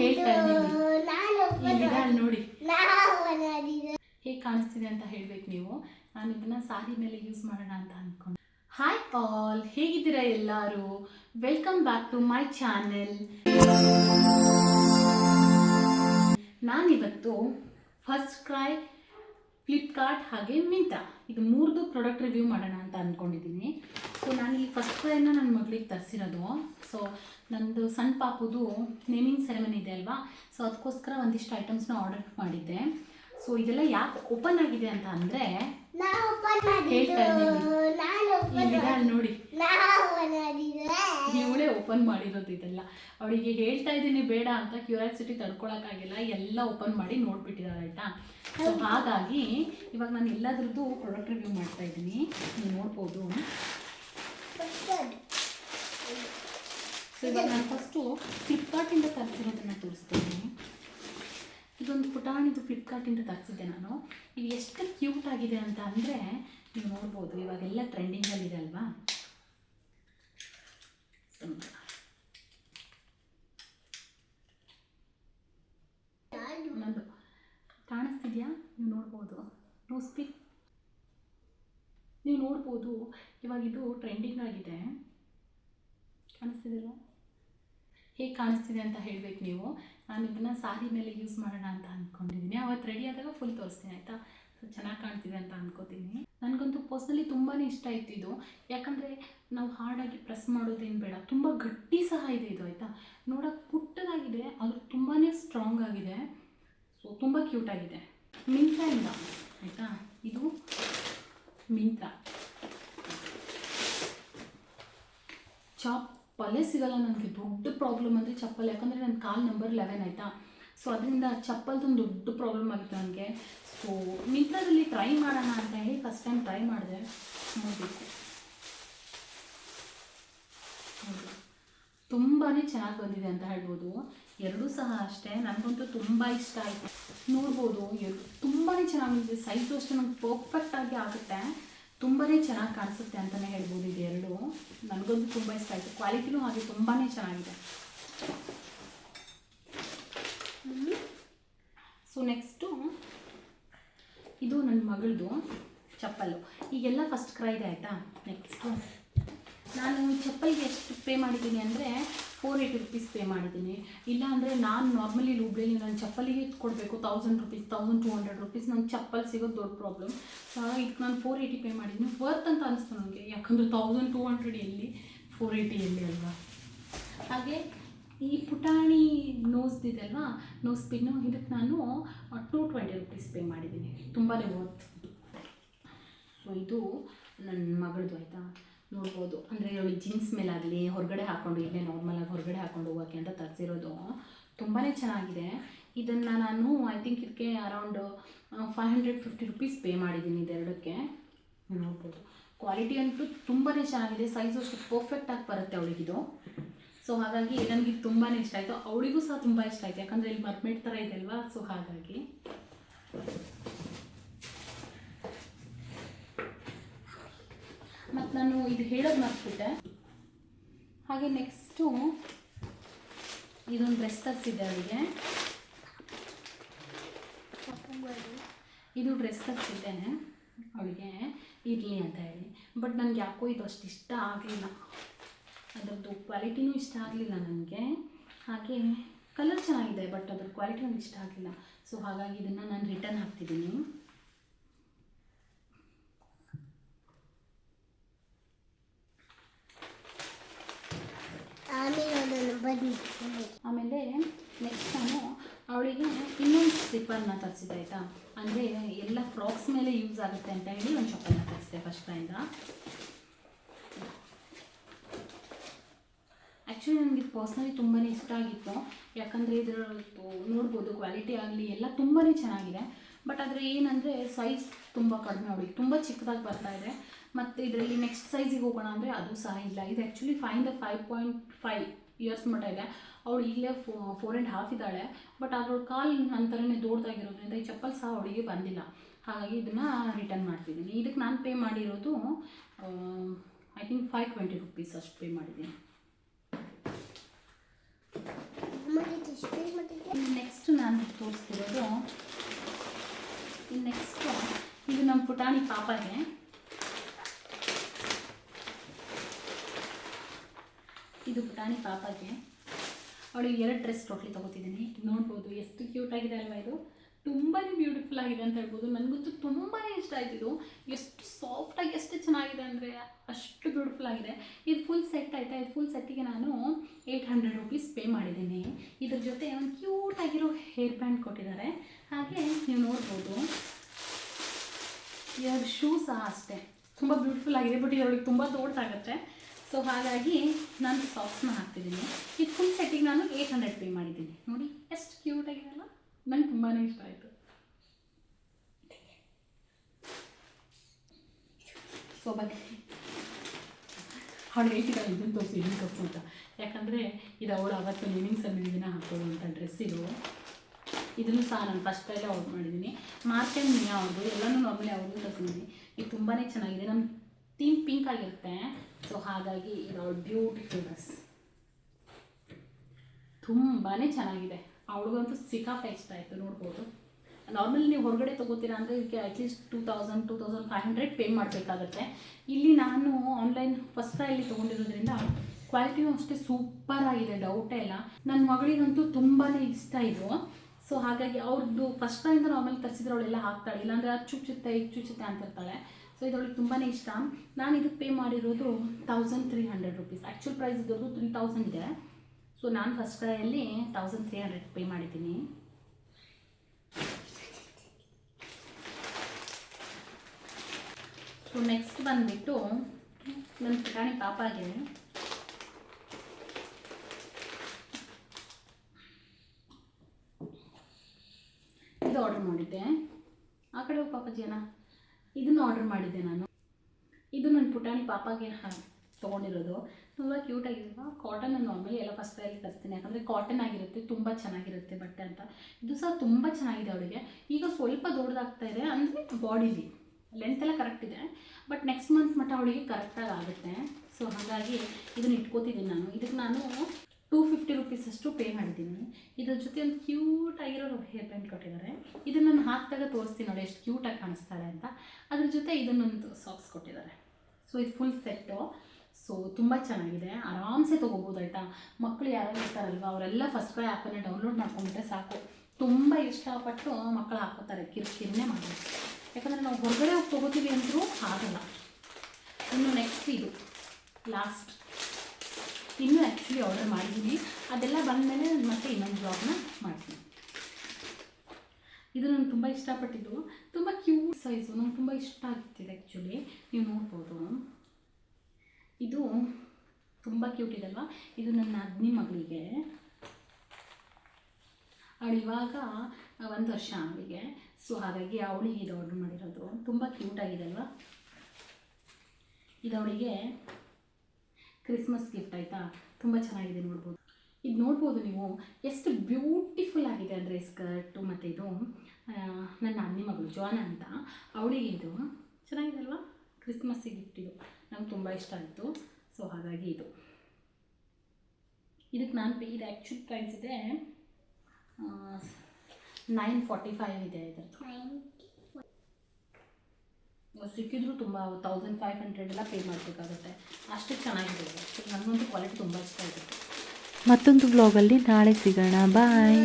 ಹೇಳ್ತಾ ಇದ್ದೀನಿ ಇಲ್ಲಿದೆ ಅಲ್ಲಿ ನೋಡಿ. ಹೇಗೆ ಕಾಣಿಸ್ತಿದೆ ಅಂತ ಹೇಳ್ಬೇಕು ನೀವು. ನಾನು ಇದನ್ನ ಸಾರಿ ಮೇಲೆ ಯೂಸ್ ಮಾಡೋಣ ಅಂತ ಅಂದ್ಕೊಂಡು ಹಾಯ್ ಆಲ್ ಹೇಗಿದ್ದೀರಾ ಎಲ್ಲರೂ? Welcome back to my channel ನಾನಿವತ್ತು ಫಸ್ಟ್ ಕ್ರೈ ಫ್ಲಿಪ್ಕಾರ್ಟ್ ಹಾಗೆ ಮಿಂತ್ರಾ ಇದು ಮೂರ್ದು ಪ್ರಾಡಕ್ಟ್ ರಿವ್ಯೂ ಮಾಡೋಣ ಅಂತ ಅಂದ್ಕೊಂಡಿದ್ದೀನಿ ಸೊ ನಾನು ಈ ಫಸ್ಟ್ ಪ್ರೈನ ನನ್ನ ಮಗಳಿಗೆ ತರಿಸಿರೋದು. ಸೊ ನಂದು ಸಣ್ಣ ಪಾಪುದು ನೇಮಿಂಗ್ ಸೆರೆಮನಿ ಇದೆ ಅಲ್ವಾ? ಸೊ ಅದಕ್ಕೋಸ್ಕರ ಒಂದಿಷ್ಟು ಐಟಮ್ಸ್ನ ಆರ್ಡರ್ ಮಾಡಿದ್ದೆ. ಸೊ ಇದೆಲ್ಲ ಯಾಕೆ ಓಪನ್ ಆಗಿದೆ ಅಂತ ಅಂದರೆ ಹೇಳ್ತಾ ಇದ್ದೀನಿ ಇಲ್ಲಿದೆ ಅಲ್ಲಿ ನೋಡಿ. ಇವಳೇ ಓಪನ್ ಮಾಡಿರೋದು ಇದೆಲ್ಲ. ಅವಳಿಗೆ ಹೇಳ್ತಾ ಇದ್ದೀನಿ ಬೇಡ ಅಂತ ಕ್ಯೂರಿಯಾಸಿಟಿ ತಡ್ಕೊಳಕ್ಕಾಗಿಲ್ಲ ಎಲ್ಲ ಓಪನ್ ಮಾಡಿ ನೋಡ್ಬಿಟ್ಟಿದ್ದಾರೆ ಆಯ್ತಾ? ಸೊ ಹಾಗಾಗಿ ಇವಾಗ ನಾನು ಎಲ್ಲದ್ರದ್ದು ಪ್ರಾಡಕ್ಟ್ ರಿವ್ಯೂ ಮಾಡ್ತಾ ಇದ್ದೀನಿ. ನೀವು ನೋಡ್ಬೋದು. ಸೊ ಇವಾಗ ನಾನು ಫಸ್ಟು ಫ್ಲಿಪ್ಕಾರ್ಟಿಂದ ತರಿಸಿರೋದನ್ನು ತೋರಿಸ್ತೀನಿ. ಇದೊಂದು ಪುಟಾಣಿದು ಫ್ಲಿಪ್ಕಾರ್ಟಿಂದ ತರಿಸಿದ್ದೆ ನಾನು. ಇದು ಎಷ್ಟು ಕ್ಯೂಟ್ ಆಗಿದೆ ಅಂತ ಅಂದರೆ, ನೀವು ನೋಡ್ಬೋದು, ಇವಾಗೆಲ್ಲ ಟ್ರೆಂಡಿಂಗಲ್ಲಿದೆ ಅಲ್ವಾ? ನಂದು. ಕಾಣಿಸ್ತಿದ್ಯಾ? ನೀವು ನೋಡ್ಬೋದು. ನೋ ಸ್ಪೀಕ್ ನೀವು ನೋಡ್ಬೋದು ಇವಾಗಿದು ಟ್ರೆಂಡಿಂಗ್ ಆಗಿದೆ. ಕಾಣಿಸ್ತಿದೆಯಲ್ಲ ಹೇಗೆ ಕಾಣಿಸ್ತಿದೆ ಅಂತ ಹೇಳ್ಬೇಕು ನೀವು. ನಾನು ಇದನ್ನು ಸಾರಿ ಮೇಲೆ ಯೂಸ್ ಮಾಡೋಣ ಅಂತ ಅಂದ್ಕೊಂಡಿದ್ದೀನಿ ಅವತ್ತು ರೆಡಿ ಆದಾಗ ಫುಲ್ ತೋರಿಸ್ತೀನಿ, ಆಯಿತಾ? ಸೊ ಚೆನ್ನಾಗಿ ಕಾಣ್ತಿದೆ ಅಂತ ಅಂದ್ಕೋತೀನಿ ನನಗಂತೂ ಪರ್ಸ್ನಲಿ ತುಂಬಾ ಇಷ್ಟ ಆಯ್ತು ಇದು. ಯಾಕಂದರೆ ನಾವು ಹಾರ್ಡಾಗಿ ಪ್ರೆಸ್ ಮಾಡೋದೇನು ಬೇಡ, ತುಂಬ ಗಟ್ಟಿ ಸಹ ಇದೆ ಇದು, ಆಯಿತಾ? ನೋಡೋಕೆ ಪುಟ್ಟದಾಗಿದೆ ಅದು ತುಂಬಾ ಸ್ಟ್ರಾಂಗ್ ಆಗಿದೆ. ಸೊ ತುಂಬ ಕ್ಯೂಟ್ ಆಗಿದೆ. ಮಿಂತ್ರಾಯಿಂದ ಆಯಿತಾ? ಇದು ಮಿಂತ್ರಾ. ಚಪ್ಪಲೇ ಸಿಗಲ್ಲ ನನಗೆ ದೊಡ್ಡ ಪ್ರಾಬ್ಲಮ್ ಅಂದರೆ ಚಪ್ಪಲ್. ಯಾಕಂದರೆ ನನ್ನ ಕಾಲ್ ನಂಬರ್ ಲೆವೆನ್ ಆಯಿತಾ? ಸೊ ಅದರಿಂದ ಚಪ್ಪಲ್ದೊಂದು ದೊಡ್ಡ ಪ್ರಾಬ್ಲಮ್ ಆಗಿತ್ತು ನನಗೆ ಸೊ ಮಿಂತ್ರದಲ್ಲಿ ಟ್ರೈ ಮಾಡೋಣ ಅಂತ ಹೇಳಿ ಫಸ್ಟ್ ಟೈಮ್ ಟ್ರೈ ಮಾಡಿದೆ. ನೋಡಬೇಕು. ತುಂಬಾ ಚೆನ್ನಾಗಿ ಬಂದಿದೆ ಅಂತ ಹೇಳ್ಬೋದು. ಎರಡೂ ಸಹ ಅಷ್ಟೇ. ನನಗಂತೂ ತುಂಬ ಇಷ್ಟ ಆಯಿತು. ನೋಡ್ಬೋದು ಎರಡು ತುಂಬಾ ಚೆನ್ನಾಗಿದೆ ಸೈಜು ಅಷ್ಟೇ ನಮ್ಗೆ ಪರ್ಫೆಕ್ಟಾಗಿ ಆಗುತ್ತೆ. ತುಂಬಾ ಚೆನ್ನಾಗಿ ಕಾಣಿಸುತ್ತೆ ಅಂತಲೇ ಹೇಳ್ಬೋದು ಇದು ಎರಡು. ನನಗಂತೂ ತುಂಬ ಇಷ್ಟ ಆಯಿತು. ಕ್ವಾಲಿಟಿನೂ ಹಾಗೆ ತುಂಬಾ ಚೆನ್ನಾಗಿದೆ. ಸೊ ನೆಕ್ಸ್ಟು ಇದು ನನ್ನ ಮಗಳದು ಚಪ್ಪಲು ಈಗೆಲ್ಲ ಫಸ್ಟ್ ಕ್ರೈ ಇದೆ ಆಯಿತಾ? ನೆಕ್ಸ್ಟು ನಾನು ಚಪ್ಪಲ್ಗೆ ಎಷ್ಟು ಪೇ ಮಾಡಿದ್ದೀನಿ ಅಂದರೆ ಫೋರ್ ಏಯ್ಟಿ ರುಪೀಸ್ ಪೇ ಮಾಡಿದ್ದೀನಿ. ಇಲ್ಲ ಅಂದರೆ ನಾನು ನಾರ್ಮಲಿ ಹುಬ್ಳಿಲಿ ನನ್ನ ಚಪ್ಪಲಿಗೆ ಕೊಡಬೇಕು thousand rupees thousand two hundred rupees ನನ್ನ ಚಪ್ಪಲ್ ಸಿಗೋದು ದೊಡ್ಡ ಪ್ರಾಬ್ಲಮ್ ಸೊ ಇದಕ್ಕೆ ನಾನು ಫೋರ್ ಏಯ್ಟಿ ಪೇ ಮಾಡಿದ್ದೀನಿ. ವರ್ತ್ ಅಂತ ಅನಿಸ್ತು ನನಗೆ ಯಾಕಂದರೆ ತೌಸಂಡ್ ಟೂ ಹಂಡ್ರೆಡ್ ಎಲ್ಲಿ? ಫೋರ್ ಏಯ್ಟಿ ಎಲ್ಲಿ ಅಲ್ವಾ? ಹಾಗೆ ಈ ಪುಟಾಣಿ ನೋಸ್ದಿದೆ ಅಲ್ವಾ ನೋಸ್ ಪಿನ್ನು ಇದಕ್ಕೆ ನಾನು ಟೂ ಟ್ವೆಂಟಿ ರುಪೀಸ್ ಪೇ ಮಾಡಿದ್ದೀನಿ. ತುಂಬಾ ವರ್ತ್ ಸೊ ಇದು ನನ್ನ ಮಗಳದ್ದು ಆಯಿತಾ? ನೋಡ್ಬೋದು. ಅಂದರೆ ಇವಳು ಜೀನ್ಸ್ ಮೇಲಾಗಲಿ, ಹೊರಗಡೆ ಹಾಕ್ಕೊಂಡು ಇಲ್ಲೇ ನಾರ್ಮಲಾಗಿ ಹೊರಗಡೆ ಹಾಕ್ಕೊಂಡು ಹೋಗೋಕ್ಕೆ ಅಂತ ತರಿಸಿರೋದು. ತುಂಬಾ ಚೆನ್ನಾಗಿದೆ. ಇದನ್ನು ನಾನು ಐ ಥಿಂಕ್ ಇದಕ್ಕೆ around five hundred fifty rupees pay ಮಾಡಿದ್ದೀನಿ ಇದೆರಡಕ್ಕೆ. ನೋಡ್ಬೋದು. ಕ್ವಾಲಿಟಿ ಅಂತೂ ತುಂಬಾ ಚೆನ್ನಾಗಿದೆ. ಸೈಜು ಅಷ್ಟು ಪರ್ಫೆಕ್ಟಾಗಿ ಬರುತ್ತೆ ಅವಳಿಗಿದು. ಸೊ ಹಾಗಾಗಿ ನನಗೆ ತುಂಬಾ ಇಷ್ಟ ಆಯಿತು. ಅವಳಿಗೂ ಸಹ ತುಂಬ ಇಷ್ಟ ಆಯಿತು. ಯಾಕಂದರೆ ಇಲ್ಲಿ ಮರ್ಮೇಡ್ ಥರ ಇದೆ ಅಲ್ವಾ? ಸೊ ಹಾಗಾಗಿ. ಮತ್ತು ನಾನು ಇದು ಹೇಳೋದು ಮರ್ತ್ಬಿಟ್ಟೆ. ಹಾಗೆ ನೆಕ್ಸ್ಟು ಇದೊಂದು ಡ್ರೆಸ್ ತರಿಸಿದ್ದೆ ಅವರಿಗೆ ಇದು ಡ್ರೆಸ್ ತರಿಸಿದ್ದೆ ಅವಳಿಗೆ. ಇರಲಿ ಅಂತ ಹೇಳಿ. ಬಟ್ ನನಗೆ ಯಾಕೋ ಇದು ಅಷ್ಟು ಇಷ್ಟ ಆಗಲಿಲ್ಲ. ಅದರದ್ದು ಕ್ವಾಲಿಟಿನೂ ಇಷ್ಟ ಆಗಲಿಲ್ಲ ನನಗೆ. ಹಾಗೆ ಕಲರ್ ಚೆನ್ನಾಗಿದೆ ಬಟ್ ಅದ್ರ ಕ್ವಾಲಿಟಿ ನನಗೆ ಇಷ್ಟ ಆಗಲಿಲ್ಲ. ಸೊ ಹಾಗಾಗಿ ಇದನ್ನು ನಾನು ರಿಟರ್ನ್ ಹಾಕ್ತಿದ್ದೀನಿ ಆಮೇಲೆ ಅದನ್ನು ಬನ್ನಿ ಆಮೇಲೆ ನೆಕ್ಸ್ಟ್ ನಾನು ಅವಳಿಗೆ ಇನ್ನೊಂದು ಸ್ಲಿಪ್ಪರ್ನ ತರಿಸಿದೆ ಆಯಿತಾ? ಅಂದರೆ ಎಲ್ಲ ಫ್ರಾಕ್ಸ್ ಮೇಲೆ ಯೂಸ್ ಆಗುತ್ತೆ ಅಂತ ಹೇಳಿ ಒಂದು ಚಪ್ಪಲ್ನ ತರಿಸಿದೆ ಫಸ್ಟ್ ಟೈಮಿಂದ ಆ್ಯಕ್ಚುಲಿ ನನಗೆ ಇದು ಪರ್ಸ್ನಲಿ ತುಂಬಾ ಇಷ್ಟ ಆಗಿತ್ತು. ಯಾಕಂದರೆ ಇದರ ನೋಡ್ಬೋದು ಕ್ವಾಲಿಟಿ ಆಗಲಿ ಎಲ್ಲ ತುಂಬಾ ಚೆನ್ನಾಗಿದೆ. ಬಟ್ ಆದರೆ ಏನಂದರೆ ಸೈಜ್ ತುಂಬ ಕಡಿಮೆ ಅವಳಿಗೆ. ತುಂಬ ಚಿಕ್ಕದಾಗಿ ಬರ್ತಾ ಇದೆ. ಮತ್ತು ಇದರಲ್ಲಿ ನೆಕ್ಸ್ಟ್ ಸೈಜಿಗೆ ಹೋಗೋಣ ಅಂದರೆ ಅದು ಸಹ ಇಲ್ಲ. ಇದು actually fine the five point five years ಮಟ್ಟ ಇದೆ. ಅವಳು ಈಗಲೇ ಫೋ ಫೋರ್ ಆ್ಯಂಡ್ ಹಾಫ್ ಇದ್ದಾಳೆ. ಬಟ್ ಅದ್ರ ಕಾಲು ಥರನೇ ದೊಡ್ಡದಾಗಿರೋದ್ರಿಂದ ಈ ಚಪ್ಪಲ್ ಸಹ ಅವಳಿಗೆ ಬಂದಿಲ್ಲ. ಹಾಗಾಗಿ ಇದನ್ನು ರಿಟರ್ನ್ ಮಾಡ್ತಿದ್ದೀನಿ. ಇದಕ್ಕೆ ನಾನು ಪೇ ಮಾಡಿರೋದು I think five twenty rupees ಅಷ್ಟು ಪೇ ಮಾಡಿದ್ದೀನಿ. ನೆಕ್ಸ್ಟ್ ನಾನು ತೋರಿಸ್ತಿರೋದು ನೆಕ್ಸ್ಟು ಇದು ನಮ್ಮ ಪುಟಾಣಿ ಪಾಪಗೆ. ಇದು ಪುಟಾಣಿ ಪಾಪಗೆ. ಅವಳಿಗೆ ಎರಡು ಡ್ರೆಸ್ ಟೋಟ್ಲಿ ತೊಗೋತಿದ್ದೀನಿ. ನೋಡ್ಬೋದು ಎಷ್ಟು ಕ್ಯೂಟ್ ಆಗಿದೆ ಅಲ್ವಾ ಇದು. ತುಂಬಾ ಬ್ಯೂಟಿಫುಲ್ ಆಗಿದೆ ಅಂತ ಹೇಳ್ಬೋದು. ನನಗಂತೂ ತುಂಬಾ ಇಷ್ಟ ಆಯ್ತು ಇದು. ಎಷ್ಟು ಸಾಫ್ಟಾಗಿ ಎಷ್ಟು ಚೆನ್ನಾಗಿದೆ ಅಂದರೆ ಅಷ್ಟು ಬ್ಯೂಟಿಫುಲ್ ಆಗಿದೆ. ಇದು ಫುಲ್ ಸೆಟ್ ಆಯಿತಾ? ಇದು ಫುಲ್ ಸೆಟ್ಟಿಗೆ ನಾನು ಏಯ್ಟ್ ಹಂಡ್ರೆಡ್ ರುಪೀಸ್ ಪೇ ಮಾಡಿದ್ದೀನಿ. ಇದ್ರ ಜೊತೆ ಒಂದು ಕ್ಯೂಟ್ ಆಗಿರೋ ಹೇರ್ ಬ್ಯಾಂಡ್ ಕೊಟ್ಟಿದ್ದಾರೆ. ಹಾಗೆ ನೀವು ನೋಡ್ಬೋದು. ಎರಡು ಶೂ ಸಹ ಅಷ್ಟೇ. ತುಂಬ ಬ್ಯೂಟಿಫುಲ್ ಆಗಿದೆ. ಬಟ್ ಇದರೊಳಗೆ ತುಂಬ ದೊಡ್ಡದಾಗುತ್ತೆ. ಸೊ ಹಾಗಾಗಿ ನಾನು ಸಾಕ್ಸ್ನ ಹಾಕ್ತಿದ್ದೀನಿ. ಇದು ಫುಲ್ ಸೆಟ್ಟಿಗೆ ನಾನು ಏಯ್ಟ್ ಹಂಡ್ರೆಡ್ ಪೇ ಮಾಡಿದ್ದೀನಿ. ನೋಡಿ, ಎಷ್ಟು ಕ್ಯೂಟ್ ಆಗಿದೆಯಲ್ಲ ನಂಗೆ ತುಂಬಾ ಇಷ್ಟ ಆಯಿತು. ಸೊ ಬನ್ನಿ. ಅವಳು ಹೇಳ್ತಿದ್ದಾಳೆ ಇದನ್ನು ತೋರಿಸಿ ಇದನ್ನು ತೋರಿಸು ಅಂತ. ಯಾಕಂದರೆ ಇದು ಅವಳು ಅವತ್ತು ಲಿವಿಂಗ್ ಸೆರೆಮನಿ ದಿನ ಹಾಕೊಳ್ಳುವಂಥ ಡ್ರೆಸ್ ಇದು. ಇದನ್ನು ಸಹ ನಾನು ಫಸ್ಟ್ ಟೈಲೇ ಆರ್ಡ್ರ್ ಮಾಡಿದ್ದೀನಿ. ಮಾರ್ಕ್ ಆ್ಯಂಡ್ ಮಿಯಾ ಅವ್ರದ್ದು ಎಲ್ಲನೂ ನಾರ್ಮಲಿ ಅವ್ರದ್ದು ತರಿಸಿದ್ದೀನಿ ಇದು ತುಂಬಾ ಚೆನ್ನಾಗಿದೆ. ನಮ್ಮ ಥೀಮ್ ಪಿಂಕ್ ಆಗಿರುತ್ತೆ. ಸೊ ಹಾಗಾಗಿ ಇದು ಅವಳು ಬ್ಯೂಟಿಫುಲ್ ಡ್ರೆಸ್ ತುಂಬಾ ಚೆನ್ನಾಗಿದೆ ಅವಳಿಗಂತೂ ಸಿಕ್ಕಾಪ ಇಷ್ಟ ಆಯಿತು, ನೋಡ್ಬೋದು. ನಾರ್ಮಲಿ ನೀವು ಹೊರಗಡೆ ತೊಗೋತೀರಾ ಅಂದರೆ, ಇದಕ್ಕೆ at least two thousand two thousand five hundred pay ಮಾಡಬೇಕಾಗತ್ತೆ. ಇಲ್ಲಿ ನಾನು ಆನ್ಲೈನ್ ಫಸ್ಟ್ ಇಲ್ಲಿ ತೊಗೊಂಡಿರೋದ್ರಿಂದ ಕ್ವಾಲಿಟಿನೂ ಅಷ್ಟೇ ಸೂಪರ್ ಆಗಿದೆ ಡೌಟೇ ಇಲ್ಲ. ನನ್ನ ಮಗಳಿಗಂತೂ ತುಂಬಾ ಇಷ್ಟ ಇದು. ಸೊ ಹಾಗಾಗಿ ಅವ್ರದ್ದು ಫಸ್ಟ್ ಇಂದ ನಾರ್ಮಲ್ ತರಿಸಿದ್ರೆ ಅವಳೆಲ್ಲ ಹಾಕ್ತಾಳೆ. ಇಲ್ಲಾಂದರೆ ಅದು ಚುಚ್ಚುತ್ತೆ ಇದು ಚುಚ್ಚುತ್ತೆ ಅಂತಿರ್ತಾಳೆ. ಸೊ ಇದು ಅವಳಿಗೆ ತುಂಬಾ ಇಷ್ಟ. ನಾನು ಇದಕ್ಕೆ ಪೇ ಮಾಡಿರೋದು thousand three hundred rupees actual price ಇದ್ದದ್ದು ತ್ರೀ ತೌಸಂಡ್ ಇದೆ. ಸೊ ನಾನು ಫಸ್ಟ್ ಕ್ರೈಯಲ್ಲಿ ತೌಸಂಡ್ ತ್ರೀ ಹಂಡ್ರೆಡ್ ಪೇ ಮಾಡಿದ್ದೀನಿ. ಸೊ ನೆಕ್ಸ್ಟ್ ಬಂದುಬಿಟ್ಟು ನನ್ನ ಪುಟಾಣಿ ಪಾಪಾಗೆ ಇದು ಆರ್ಡರ್ ಮಾಡಿದ್ದೆ. ಆ ಕಡೆ ಹೋಗಿ ಪಾಪಾಜಿ ಅಣ್ಣ. ಇದನ್ನು ಆರ್ಡರ್ ಮಾಡಿದ್ದೆ ನಾನು. ಇದು ನನ್ನ ಪುಟಾಣಿ ಪಾಪಾಗೆ ತೊಗೊಂಡಿರೋದು. ತುಂಬ ಕ್ಯೂಟ್ ಆಗಿಲ್ವಾ ಕಾಟನ್ ನಾರ್ಮಲಿ ಎಲ್ಲ ಫಸ್ಟ್ ಪ್ರೈಲಿ ತರಿಸ್ತೀನಿ ಯಾಕಂದರೆ ಕಾಟನ್ ಆಗಿರುತ್ತೆ, ತುಂಬ ಚೆನ್ನಾಗಿರುತ್ತೆ ಬಟ್ಟೆ ಅಂತ. ಇದು ಸಹ ತುಂಬ ಚೆನ್ನಾಗಿದೆ ಅವಳಿಗೆ. ಈಗ ಸ್ವಲ್ಪ ದೊಡ್ಡದಾಗ್ತಾ ಇದೆ ಅಂದರೆ ಬಾಡಿಲಿ ಲೆಂತ್ ಎಲ್ಲ ಕರೆಕ್ಟ್ ಇದೆ. ಬಟ್ ನೆಕ್ಸ್ಟ್ ಮಂತ್ ಮಟ್ಟ ಅವಳಿಗೆ ಕರೆಕ್ಟಾಗಿ ಆಗುತ್ತೆ. ಸೊ ಹಾಗಾಗಿ ಇದನ್ನು ಇಟ್ಕೋತಿದ್ದೀನಿ ನಾನು. ಇದಕ್ಕೆ ನಾನು ಟೂ ಫಿಫ್ಟಿ ರುಪೀಸ್ ಅಷ್ಟು ಪೇ ಮಾಡಿದ್ದೀನಿ ಇದ್ರ ಜೊತೆ ಒಂದು ಕ್ಯೂಟ್ ಆಗಿರೋ ಹೇರ್ ಬ್ಯಾಂಡ್ ಕೊಟ್ಟಿದ್ದಾರೆ ಇದನ್ನು ನಾನು ಹಾಕಿದಾಗ ತೋರಿಸ್ತೀನಿ ನೋಡಿ ಎಷ್ಟು ಕ್ಯೂಟಾಗಿ ಕಾಣಿಸ್ತಾರೆ ಅಂತ. ಅದ್ರ ಜೊತೆ ಇದನ್ನೊಂದು ಸಾಕ್ಸ್ ಕೊಟ್ಟಿದ್ದಾರೆ ಸೊ ಇದು ಫುಲ್ ಸೆಟ್ಟು ಸೊ ತುಂಬ ಚೆನ್ನಾಗಿದೆ. ಆರಾಮ್ಸೆ ತೊಗೋಬೋದು, ಆಯಿತಾ? ಮಕ್ಕಳು ಯಾರು ಇರ್ತಾರಲ್ವ, ಅವರೆಲ್ಲ ಫಸ್ಟ್ ಕ್ರೈ ಆ್ಯಪನ್ನು ಡೌನ್ಲೋಡ್ ಮಾಡ್ಕೊಂಡ್ಬಿಟ್ರೆ ಸಾಕು. ತುಂಬ ಇಷ್ಟಪಟ್ಟು ಮಕ್ಕಳು ಹಾಕೋತಾರೆ, ಕಿರಿಕಿರಿನೇ ಮಾಡಿ ಯಾಕಂದರೆ ನಾವು ಹೊರಗಡೆ ಹೋಗಿ ತೊಗೋತೀವಿ ಅಂದರೂ ಆಗಲ್ಲ ಇನ್ನು ನೆಕ್ಸ್ಟ್ ಇದು ಲಾಸ್ಟ್ ಇನ್ನೂ ಆ್ಯಕ್ಚುಲಿ ಆರ್ಡರ್ ಮಾಡಿದ್ದೀನಿ ಅದೆಲ್ಲ ಬಂದಮೇಲೆ ನಾನು ಮತ್ತೆ ಇನ್ನೊಂದು ಬ್ಲಾಗ್ನ ಮಾಡ್ತೀನಿ. ಇದು ನಾನು ತುಂಬ ಇಷ್ಟಪಟ್ಟಿದ್ದು. ತುಂಬ ಕ್ಯೂಟ್ ಸೈಜು ನಂಗೆ ತುಂಬ ಇಷ್ಟ ಆಗ್ತಿದೆ ಆ್ಯಕ್ಚುಲಿ ನೀವು ನೋಡ್ಬೋದು. ಇದು ತುಂಬ ಕ್ಯೂಟ್ ಇದಲ್ವಾ? ಇದು ನನ್ನ ಅಗ್ನಿ ಮಗಳಿಗೆ. ಅವಳು ಇವಾಗ ಒಂದು ವರ್ಷ ಅವಳಿಗೆ. ಸೊ ಹಾಗಾಗಿ ಅವಳಿಗೆ ಇದು ಆರ್ಡ್ರ್ ಮಾಡಿರೋದು. ತುಂಬ ಅಲ್ವಾ ಇದು ಅವಳಿಗೆ ಕ್ರಿಸ್ಮಸ್ ಗಿಫ್ಟ್ ಆಯಿತಾ? ತುಂಬ ಚೆನ್ನಾಗಿದೆ ನೋಡ್ಬೋದು. ಇದು ನೋಡ್ಬೋದು ನೀವು ಎಷ್ಟು ಬ್ಯೂಟಿಫುಲ್ ಆಗಿದೆ ಅಂದರೆ ಸ್ಕರ್ಟು ಮತ್ತು ಇದು. ನನ್ನ ಅನ್ನಿ ಮಗಳು ಜಾನ್ ಅಂತ. ಅವಳಿಗೆ ಇದು. ಚೆನ್ನಾಗಿದೆ ಅಲ್ವಾ? ಕ್ರಿಸ್ಮಸ್ ಗಿಫ್ಟ್ ಇದು. ನಂಗೆ ತುಂಬ ಇಷ್ಟ ಆಯಿತು. ಸೊ ಹಾಗಾಗಿ ಇದು. ಇದಕ್ಕೆ ನಾನು ಇದು ಆ್ಯಕ್ಚುಲ್ ಪ್ರೈಸ್ ಇದೆ ನೈನ್ ಫಾರ್ಟಿ ಫೈವ್ ಇದೆ ಇದರದ್ದು. ಸಿಕ್ಕಿದ್ರು ತುಂಬ ತೌಸಂಡ್ ಫೈವ್ ಹಂಡ್ರೆಡ್ ಎಲ್ಲ ಪೇ ಮಾಡಬೇಕಾಗುತ್ತೆ. ಅಷ್ಟು ಚೆನ್ನಾಗಿದೆ. ನನಗಂತೂ ಕ್ವಾಲಿಟಿ ತುಂಬ ಇಷ್ಟ ಆಗುತ್ತೆ ಮತ್ತೊಂದು ಬ್ಲಾಗಲ್ಲಿ ನಾಳೆ ಸಿಗೋಣ. ಬಾಯ್